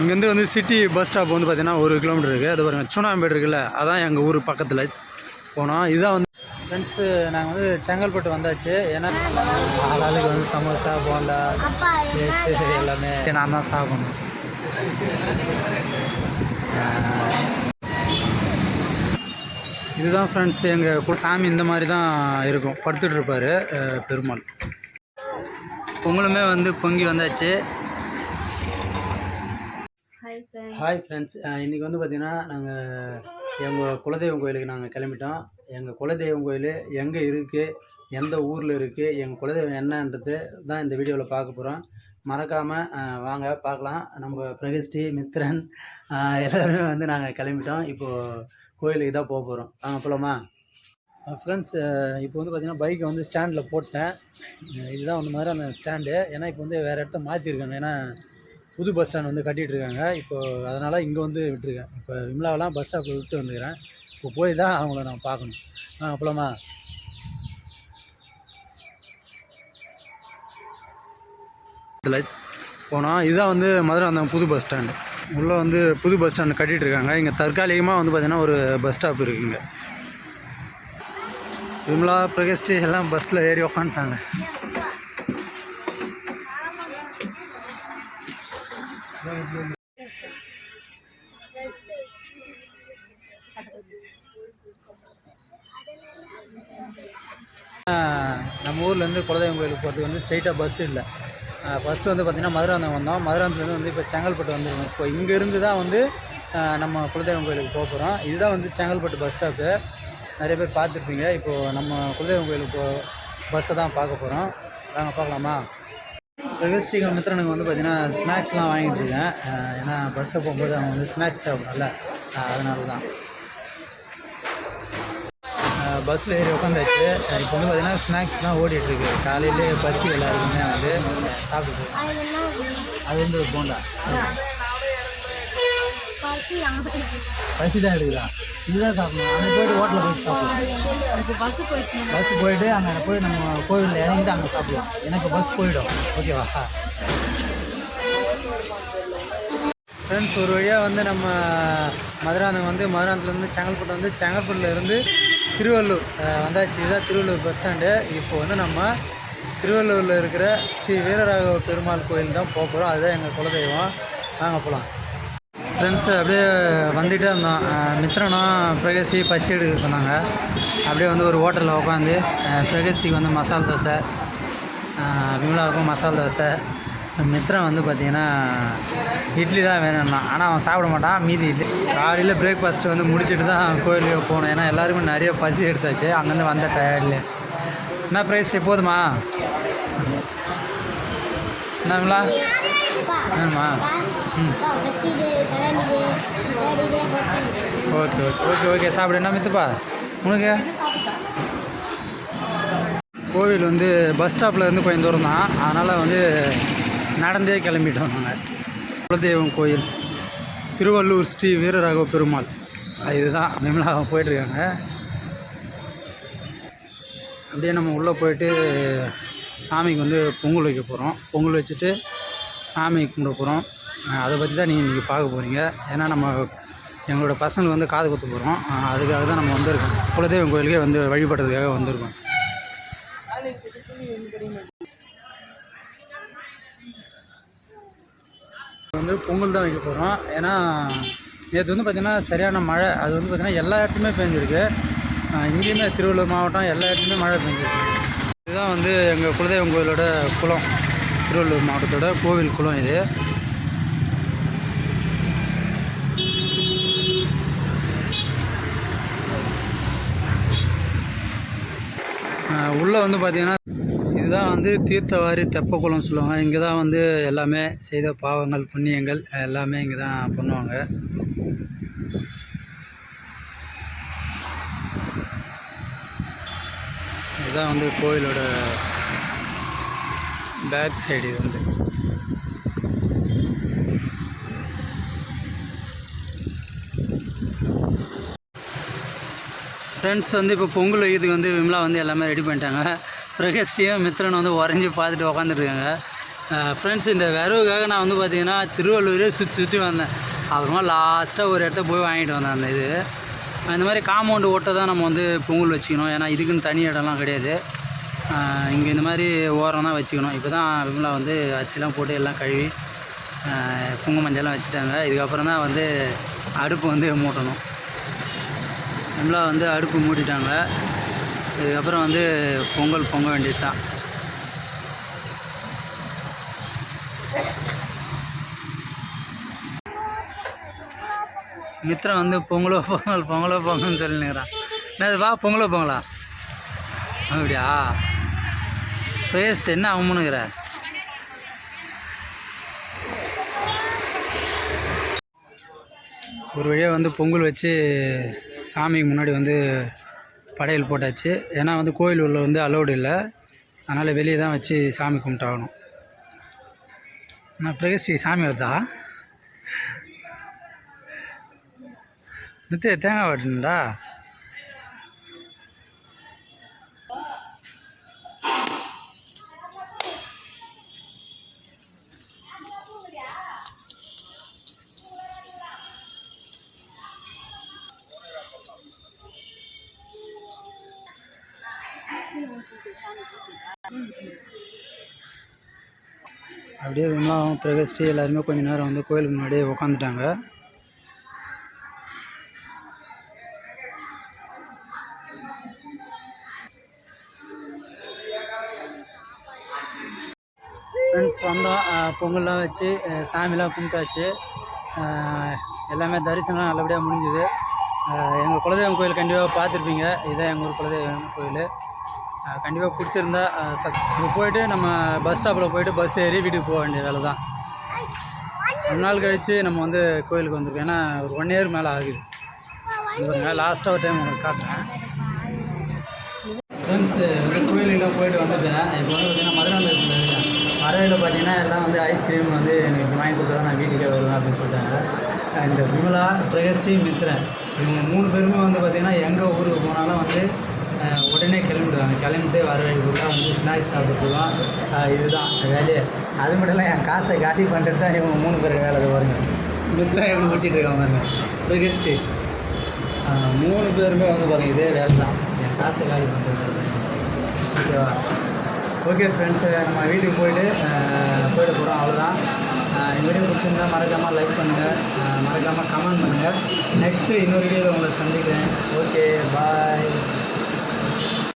இங்கேருந்து வந்து city bus stop வந்து பார்த்திங்கன்னா ஒரு கிலோமீட்டர் இருக்குது அது பாருங்கள் சுனாம்பேடு இருக்குல்ல அதான் எங்கள் ஊர் பக்கத்தில். போனோம் இதுதான் வந்து ஃப்ரெண்ட்ஸு நாங்கள் வந்து செங்கல்பட்டு வந்தாச்சு. ஏன்னா ஆளாளுக்கு வந்து சமோசா போண்டா கேஸு எல்லாமே. நான் தான் சாப்பிடணும். இதுதான் ஃப்ரெண்ட்ஸ் எங்கள் சாமி இந்த மாதிரி தான் இருக்கும். படுத்துட்ருப்பார் பெருமாள். பொங்கலுமே வந்து பொங்கி வந்தாச்சு. ஹாய் ஃப்ரெண்ட்ஸ் இன்றைக்கி வந்து பார்த்திங்கன்னா நாங்கள் எங்கள் குலதெய்வம் கோயிலுக்கு நாங்கள் கிளம்பிட்டோம். எங்கள் குலதெய்வம் கோயில் எங்கே இருக்குது எந்த ஊரில் இருக்குது எங்கள் குலதெய்வம் என்னன்றது தான் இந்த வீடியோவில் பார்க்க போகிறோம் மறக்காமல் வாங்க பார்க்கலாம். நம்ம பிரகஸ்டி மித்ரன் எல்லோருமே எல்லாருமே வந்து நாங்கள் கிளம்பிட்டோம். இப்போது கோயிலுக்கு தான் போக போகிறோம் வாங்க போகலாமா ஃப்ரெண்ட்ஸ் இப்போ வந்து பார்த்திங்கன்னா பைக்கை வந்து ஸ்டாண்டில் போட்டேன். இதுதான் வந்து மாதிரி அந்த ஸ்டாண்டு ஏன்னா இப்போ வந்து வேறு இடத்த மாற்றிருக்காங்க ஏன்னா புது பஸ் ஸ்டாண்ட் வந்து கட்டிகிட்ருக்காங்க இருக்காங்க இப்போ அதனால் இங்கே வந்து விட்டுருக்கேன். இப்போ விம்லாவெலாம் பஸ் ஸ்டாப்பில் விட்டு வந்துக்கிறேன். இப்போ போய் தான் அவங்கள நான் பார்க்கணும். ஆ அப்பலாமா இதில் போனால் இதுதான் வந்து மதுரை அந்த புது பஸ் ஸ்டாண்டு உள்ளே வந்து புது பஸ் ஸ்டாண்டு கட்டிகிட்டு இருக்காங்க இங்கே தற்காலிகமாக வந்து பார்த்திங்கன்னா ஒரு பஸ் ஸ்டாப் இருக்குங்க விமலா பிரகஸ்டி எல்லாம் பஸ்ஸில் ஏறி உக்காந்துட்டாங்க. நம்ம ஊர்லேருந்து குலதெய்வம் கோயிலுக்கு போகிறதுக்கு வந்து ஸ்ட்ரைட்டாக பஸ் இல்லை. ஃபஸ்ட்டு வந்து பார்த்திங்கன்னா மதுராந்தகம் வந்தோம். மதுராந்தகத்துலேருந்து வந்து இப்போ செங்கல்பட்டு வந்துருக்கோம். இப்போ இங்கேருந்து தான் வந்து நம்ம குலதெய்வம் கோயிலுக்கு போக போகிறோம் இதுதான் வந்து செங்கல்பட்டு பஸ் ஸ்டாப்பு நிறைய பேர் பார்த்துருப்பீங்க. இப்போது நம்ம குலதெய்வம் கோயிலுக்கு பஸ்ஸை தான் பார்க்க போகிறோம் நாங்கள் பார்க்கலாமா? பிரகஸ்டிகா மித்திரனுக்கு வந்து பார்த்திங்கன்னா ஸ்நாக்ஸ்லாம் வாங்கிட்டு இருக்கேன். ஏன்னா பஸ்ஸில் போகும்போது அவங்க வந்து ஸ்நாக்ஸ் சாப்பிடல அதனால தான் பஸ்ஸில் ஏறி உட்காந்தாச்சு இப்போ வந்து பார்த்திங்கன்னா ஸ்நாக்ஸ் தான் ஓடிட்டுருக்கு காலையிலே பசி எல்லாருக்குமே வந்து சாப்பிட்டு அது அது வந்து போண்டா. பசி தான் எடுக்குதா? இதுதான் சாப்பிடணும். அங்கே போயிட்டு ஹோட்டலில் போய் சாப்பிடலாம் பஸ்ஸு போயிடுச்சு பஸ் போயிட்டு அங்கே போய் நம்ம கோவிலில் இறங்கிட்டு அங்கே சாப்பிடலாம் எனக்கு பஸ் போயிடும். ஓகேவா? ஃப்ரெண்ட்ஸ் ஒரு வழியாக வந்து நம்ம மதுராந்தகம் வந்து மதுராந்தகத்துலேருந்து செங்கல்பட்டு வந்து செங்கல்பட்டுல இருந்து திருவள்ளூர் வந்தாச்சு. இதுதான் திருவள்ளூர் பஸ் ஸ்டாண்டு இப்போ வந்து நம்ம திருவள்ளூரில் இருக்கிற ஸ்ரீ வீரராகவ பெருமாள் கோயில் தான் போக போகிறோம் அதுதான் எங்கள் குலதெய்வம். வாங்க போகலாம் ஃப்ரெண்ட்ஸு அப்படியே வந்துகிட்டே இருந்தோம். அஹ், மித்ரனும் பிரகேஷி பசி எடுக்க சொன்னாங்க. அப்படியே வந்து ஒரு ஹோட்டலில் உட்காந்து பிரகேஷிக்கு வந்து மசால் தோசை விமலாவுக்கும் மசால் தோசை. மித்ரன் வந்து பார்த்திங்கன்னா இட்லி தான் வேணும்னா ஆனால் அவன் சாப்பிட மாட்டான். மீதி இட்லி. காலையில் பிரேக்ஃபாஸ்ட்டு வந்து முடிச்சுட்டு தான் கோயிலுக்கு போகணும் ஏன்னா எல்லாருக்கும் நிறைய பசி எடுத்தாச்சு. அங்கேருந்து வந்த டயர்டில் என்ன ப்ரைஸ் போதுமா என்ன ஆமா ம் ஓகே ஓகே ஓகே ஓகே சாப்பிடு என்ன மித்துப்பா உனக்கு கோவில் வந்து பஸ் ஸ்டாப்பில் இருந்து கொஞ்சம் தூரம் தான் அதனால் வந்து நடந்தே கிளம்பிட்டோம் நாங்கள் குலதெய்வம் கோயில் திருவள்ளூர் ஸ்ரீ வீரராகவ பெருமாள் இதுதான் விமலா போயிட்டுருக்காங்க அப்படியே நம்ம உள்ளே போயிட்டு சாமிக்கு வந்து பொங்கல் வைக்க போகிறோம் பொங்கல் வச்சுட்டு சாமி கும்பிட போகிறோம் அதை பற்றி தான் நீங்கள் இன்றைக்கி பார்க்க போகிறீங்க ஏன்னா நம்ம எங்களோட பசங்களுக்கு வந்து காது குத்து போகிறோம் அதுக்காக தான் நம்ம வந்திருக்கோம். குலதெய்வம் கோயிலுக்கே வந்து வழிபடுறதுக்காக வந்திருக்கோம். வந்து பொங்கல் தான் வைக்க போகிறோம் ஏன்னா நேற்று வந்து பார்த்திங்கன்னா சரியான மழை. அது வந்து பார்த்திங்கன்னா எல்லா இடத்துலையுமே பெஞ்சிருக்கு. இங்கேயுமே திருவள்ளூர் மாவட்டம் எல்லா இடத்துலையுமே மழை பெஞ்சிருக்கு. இதுதான் வந்து எங்கள் குலதெய்வம் கோயிலோட குளம். திருவள்ளூர் மாவட்டத்தோட கோவில் குளம் இது. உள்ளே வந்து பார்த்திங்கன்னா இதுதான் வந்து தீர்த்தவாரி தெப்பக்குளம் சொல்லுவாங்க. இங்கே தான் வந்து எல்லாமே செய்த பாவங்கள் புண்ணியங்கள் எல்லாமே இங்கே தான் பண்ணுவாங்க. இதுதான் வந்து கோயிலோட பேக் சைடு இது வந்து. ஃப்ரெண்ட்ஸ் வந்து இப்போ பொங்கல் வைக்கிறதுக்கு வந்து விமலா வந்து எல்லாமே ரெடி பண்ணிட்டாங்க. பிரகஸ்டியும் மித்ரன் வந்து உறைஞ்சி பார்த்துட்டு உக்காந்துட்டு ஃப்ரெண்ட்ஸ் இந்த விரவுக்காக நான் வந்து பார்த்திங்கன்னா திருவள்ளூரே சுற்றி சுற்றி வந்தேன். அப்புறமா லாஸ்ட்டாக ஒரு இடத்த போய் வாங்கிட்டு வந்தேன் அந்த இது. இந்த மாதிரி காம்பவுண்டு ஓட்டை தான் நம்ம வந்து பொங்கல் வச்சுக்கணும். ஏன்னா இதுக்குன்னு தனி இடம்லாம் கிடையாது. இங்கே இந்த மாதிரி ஓரம் தான் வச்சுக்கணும். இப்போ தான் விமலா வந்து அரிசிலாம் போட்டு எல்லாம் கழுவி குங்கு மஞ்சள்லாம் வச்சுட்டாங்க. இதுக்கப்புறம் தான் வந்து அடுப்பு வந்து மூட்டணும். விமலா வந்து அடுப்பு மூட்டிட்டாங்க. இதுக்கப்புறம் வந்து பொங்கல் பொங்க வேண்டியது தான் மித்திரம் வந்து பொங்கலோ பொங்கல் பொங்கலோ பொங்கல்னு சொல்லினுக்கிறான் என்னது வா பொங்கலோ பொங்கலா? அப்படியா? பேஸ்ட் என்ன அவமுனுங்கிற ஒரு வழியாக வந்து பொங்கல் வச்சு சாமிக்கு முன்னாடி வந்து படையல் போட்டாச்சு. ஏன்னா வந்து கோயில் உள்ள வந்து அலௌடு இல்லை. அதனால் வெளியே தான் வச்சு சாமி கும்பிட்டாகணும். நான் பிரகசி சாமி வருதா? நித்திய தேங்காய் வெட்டணுண்டா அப்படியே விமானம் பிரகஸ்டி எல்லாருமே கொஞ்ச நேரம் வந்து கோயிலுக்கு முன்னாடியே உட்காந்துட்டாங்க ஃப்ரெண்ட்ஸ் வந்தோம் பொங்கல்லாம் வச்சு சாமிலாம் கும்பிட்டாச்சு. எல்லாமே தரிசனம் நல்லபடியாக முடிஞ்சுது. எங்கள் குலதெய்வம் கோயில் கண்டிப்பாக பார்த்துருப்பீங்க. இதுதான் எங்கள் ஊர் குலதெய்வம் கோயில். கண்டிப்பாக பிடிச்சிருந்தா அஹ் சத் போயிட்டு நம்ம பஸ் ஸ்டாப்பில் போயிட்டு பஸ் ஏறி வீட்டுக்கு போக வேண்டிய வேலை தான் ரெண்டு நாள் கழித்து நம்ம வந்து கோயிலுக்கு வந்திருக்கோம். ஏன்னா ஒரு ஒன் இயர் மேலே ஆகுது. இது பாருங்க லாஸ்ட்டாக ஒரு டைம் உங்களுக்கு காட்டுறேன். ஃப்ரெண்ட்ஸ் கோயிலுக்கெல்லாம் போயிட்டு வந்துட்டேன். இப்போ வந்து பார்த்தீங்கன்னா மதுராந்தகத்தில் மதுரையில் பார்த்தீங்கன்னா எல்லாம் வந்து ஐஸ்கிரீம் வந்து எனக்கு வாங்கி கொடுத்தா நான் வீட்டுக்கே வருவேன் அப்படின்னு சொல்லிட்டாங்க. இந்த விமலா பிரகஸ்ரீ மித்ரன் இவங்க மூணு பேருமே வந்து பார்த்திங்கன்னா எங்கள் ஊருக்கு போனாலும் வந்து உடனே கிளம்பிடுவாங்க. கிளம்பிட்டு வர வழிக்குள்ள வந்து ஸ்நாக்ஸ் சாப்பிட்டுருவோம் இதுதான் வேலையே அது மட்டும் இல்லை என் காசை காட்டி பண்ணுறது தான் இவங்க மூணு பேருக்கு வேலை அது வருங்க மித்ரா எப்படி முடிச்சிட்டு இருக்காங்க பாருங்க. பிரகஸ்ரீ. மூணு பேருமே வந்து பாருங்கள் இதே வேலை தான். என் காசை காலி பண்ணுறது ஓகேவா? ஓகே ஃப்ரெண்ட்ஸ் நம்ம வீட்டுக்கு போயிட்டு போயிட போகிறோம் அவ்வளோதான் இந்த வீடியோ பிடிச்சிருந்தா மறக்காமல் லைக் பண்ணுங்கள் மறக்காமல் கமெண்ட் பண்ணுங்கள் நெக்ஸ்ட்டு இன்னொரு வீடியோவில் உங்களை சந்திக்கிறேன். Okay bye